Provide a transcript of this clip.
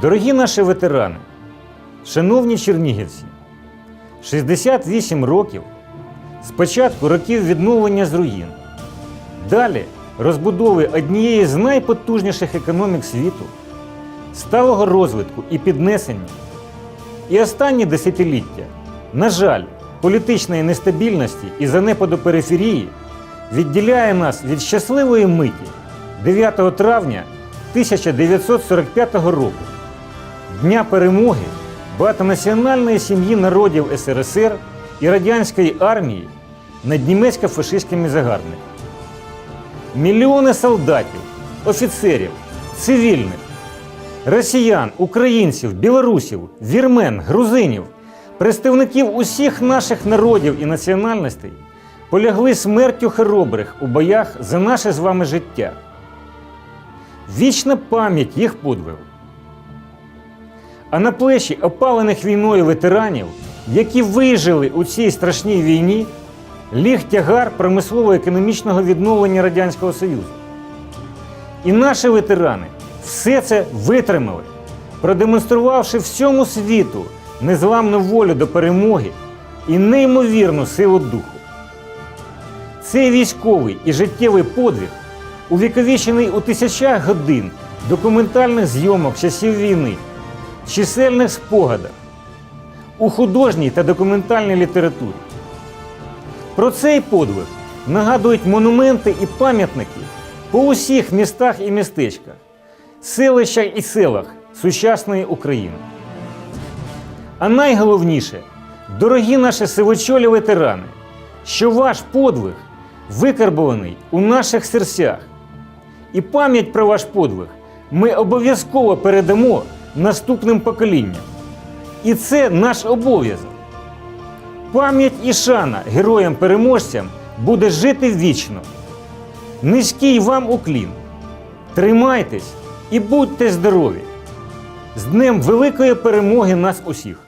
Дорогі наші ветерани, шановні чернігівці, 68 років з початку років відновлення з руїн, далі розбудови однієї з найпотужніших економік світу, сталого розвитку і піднесення, і останні десятиліття, на жаль, політичної нестабільності і занепаду периферії відділяє нас від щасливої миті 9 травня 1945 року, Дня перемоги багатонаціональної сім'ї народів СРСР і радянської армії над німецько-фашистськими загарбниками. Мільйони солдатів, офіцерів, цивільних, росіян, українців, білорусів, вірмен, грузинів, представників усіх наших народів і національностей полягли смертю хоробрих у боях за наше з вами життя. Вічна пам'ять їх подвигу. А на плечі опалених війною ветеранів, які вижили у цій страшній війні, ліг тягар промислово-економічного відновлення Радянського Союзу. І наші ветерани все це витримали, продемонструвавши всьому світу незламну волю до перемоги і неймовірну силу духу. Цей військовий і життєвий подвиг, увіковічений у тисячах годин документальних зйомок часів війни, чисельних спогадах, у художній та документальній літературі. Про цей подвиг нагадують монументи і пам'ятники по усіх містах і містечках, селищах і селах сучасної України. А найголовніше, дорогі наші сивочолі ветерани, що ваш подвиг викарбований у наших серцях. І пам'ять про ваш подвиг ми обов'язково передамо наступним поколінням. І це наш обов'язок. Пам'ять і шана героям-переможцям буде жити вічно. Низький вам уклін. Тримайтесь і будьте здорові! З Днем великої перемоги нас усіх!